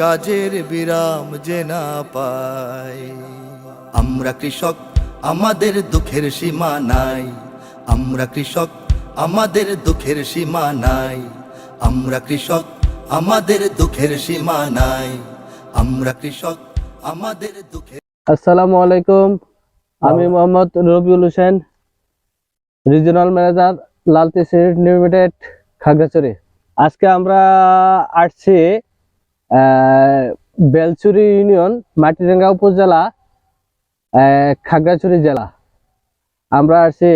কাজের বিরাম যে না পাই। আমরা কৃষক আমাদের দুঃখের সীমা নাই। আমরা কৃষক আমাদের দুঃখের সীমা নাই। আমরা কৃষক আমাদের দুঃখের সীমা নাই। আমরা কৃষক আমাদের দুঃখের আসসালামু আলাইকুম। আমি Mohammad Rabiul Hossain regional manager Lalteer seed limited Khagrachhari. আজকে আমরা আসছি বেলচুরি ইউনিয়ন মাটিরাঙ্গা উপজেলা খাগড়াছড়ি জেলা। আমরা আসছি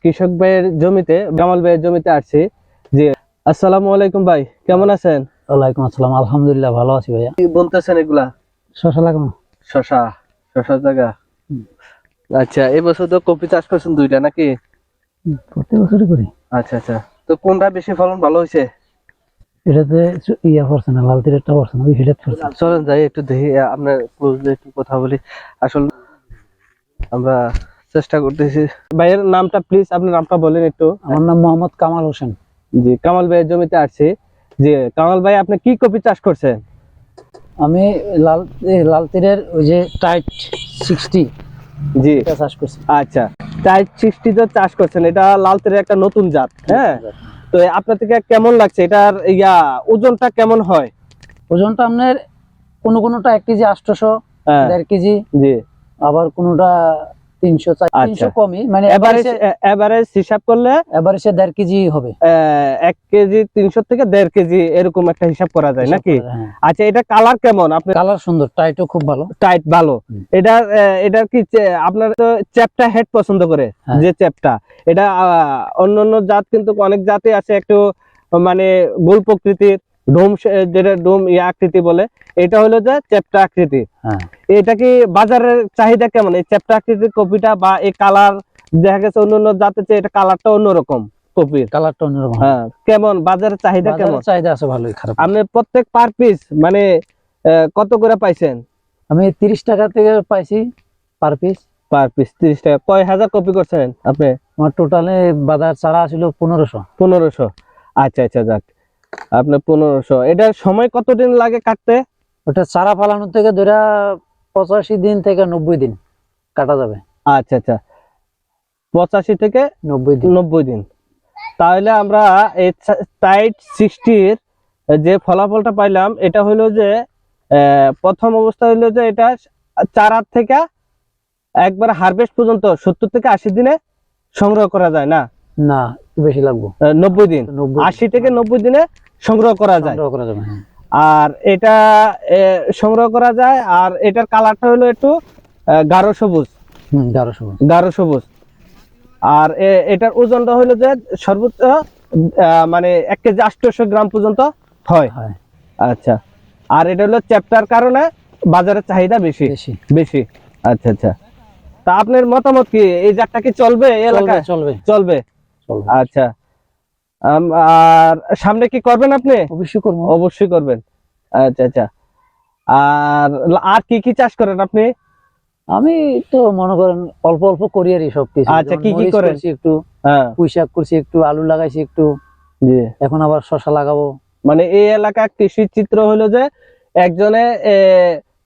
কৃষক ভাইয়ের জমিতে কামাল ভাইয়ের জমিতে আসছি। জি আসসালামু আলাইকুম ভাই কেমন আছেন? ওয়ালাইকুম আসসালাম আলহামদুলিল্লাহ ভালো আছি ভাইয়া। কি বলতেছেন এগুলা? শশা লাগানো শশা শশা জায়গা? আচ্ছা এবছর তো কপি চাষ করছেন দুইটা নাকি? প্রত্যেক বছরই করি। আচ্ছা আচ্ছা। তো কোনটা বেশি ফলন ভালো হয়েছে? এটাতে ইয়া পড়ছে না লাল তীরেরটা পড়ছে না ওই হিটাত পড়ছে চলেন যাই একটু দেখি আপনার ক্লোজলি একটু কথা বলি। আসলে আমরা চেষ্টা করতেছি। ভাইয়ের নামটা প্লিজ আপনার নামটা বলেন একটু। আমার নাম মোহাম্মদ কামাল হোসেন। জি কামাল ভাইয়ের জমিতে আসছি জি কামাল ভাই আপনি কি কপি চাষ করছেন? আমি লাল লাল তীরের ওই যে টাইট সিক্সটি জি। চাষ করছি। আচ্ছা টাইট সিক্সটি তো চাষ করছেন এটা লাল তেরের একটা নতুন জাত হ্যাঁ? তো আপনার থেকে কেমন লাগছে? এটার ইয়া ওজনটা কেমন হয়? ওজনটা আপনার কোনো কোনোটা এক কেজি আটশোশো হ্যাঁ। দেড় কেজি জি। আবার কোনোটা তিনশো আচ্ছা। তিনশো কমই মানে এভারেজ এভারেজ হিসাব করলে দেড় কেজি হবে। এক কেজি তিনশো থেকে দেড় কেজি এরকম একটা হিসাব করা যায় নাকি? হ্যাঁ। আচ্ছা এটা কালার কেমন? আপনার কালার সুন্দর টাইটও খুব ভালো। টাইট ভালো। এটা এটা কি আপনার তো চ্যাপটা হেড পছন্দ করে হ্যাঁ। যে চ্যাপটা। এটা অন্য অন্য জাত কিন্তু অনেক জাতে আছে একটু মানে গোল প্রকৃতির। ডোম যেটা ডোম ইয়া আকৃতি বলে এটা হলো যে চ্যাপটা আকৃতি। হ্যাঁ। এটা কি বাজারের চাহিদা কেমন? এই চ্যাপটা আকৃতির কপিটা বা এই কালার দেখা গেছে অন্য অন্য জাতের চেয়ে এটা কালারটা অন্যরকম কপির। কালারটা অন্যরকম। হ্যাঁ কেমন? বাজারের চাহিদা কেমন? চাহিদা আছে ভালোই খারাপ। আপনি প্রত্যেক পার পিস মানে কত করে পাইছেন? আমি তিরিশ টাকা থেকে পাইছি পার পিস পার পিস তিরিশ টাকা। কয় হাজার কপি করছেন আপনি? আমার টোটালে বাজার চারা ছিল পনেরোশো। পনেরোশো। আচ্ছা আচ্ছা যাক। আপনি পনেরোশো। এটার সময় কতদিন লাগে কাটতে? ওটা চারা ফালানোর থেকে ধরে পঁচাশি দিন থেকে নব্বই দিন কাটা যাবে। আচ্ছা আচ্ছা। পঁচাশি থেকে নব্বই দিন। নব্বই দিন। তাহলে আমরা এই টাইট সিক্সটির যে ফলাফলটা পাইলাম এটা হলো যে প্রথম অবস্থা হলো যে এটা চারা থেকে একবার হারভেস্ট পর্যন্ত সত্তর থেকে আশি দিনে সংগ্রহ করা যায় না? না বেশি লাগবে। নব্বই দিন। আশি থেকে নব্বই দিনে সংগ্রহ করা যায়। সংগ্রহ করা যাবে হ্যাঁ। আর এটা সংগ্রহ করা যায় আর এটার কালারটা হলো একটু গাঢ় সবুজ। হুম গারোশো গাঢ় সবুজ। আর এটার ওজনটা হলো যে সর্বোচ্চ মানে এক কেজি আটশোশো গ্রাম পর্যন্ত হয়। হয়। আচ্ছা। আর এটা হলো চ্যাপ্টার কারণে বাজারের চাহিদা বেশি। বেশি। বেশি। আচ্ছা আচ্ছা। তা আপনার মতামত কি? এই জাতটা কি চলবে এই এলাকায়? চলবে। চলবে। আচ্ছা। আর সামনে কি করবেন আপনি? অবশ্যই করব। অবশ্যই করবেন। আচ্ছা আচ্ছা। আর আর কি কি চাষ করেন আপনি? আমি তো মনে করেন অল্প অল্প করি আর সব কিছু। আচ্ছা, কি কি করেন? একটু হ্যাঁ। পুঁই শাক করছি একটু আলু লাগাইছি একটু। জি। এখন আবার শশা লাগাবো। মানে এই এলাকা কৃষি চিত্র হলো যে একজনে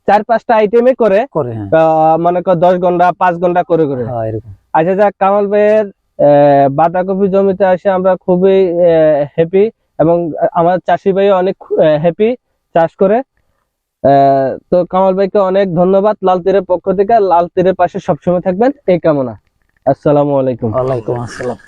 চার পাঁচটা আইটেমে করে মনে দশ ঘণ্টা পাঁচ ঘণ্টা করে করে। হ্যাঁ, আচ্ছা যাক কামাল ভাইয়ের বাঁধাকপি জমিতে আসে আমরা খুবই হ্যাপি এবং আমার চাষি ভাই অনেক হ্যাপি চাষ করে। তো কামাল ভাইকে অনেক ধন্যবাদ লাল তীরের পক্ষ থেকে। লাল তীরের পাশে সবসময় থাকবেন। এই কামনা। আসসালামু আলাইকুম। ওয়ালাইকুম আসসালাম।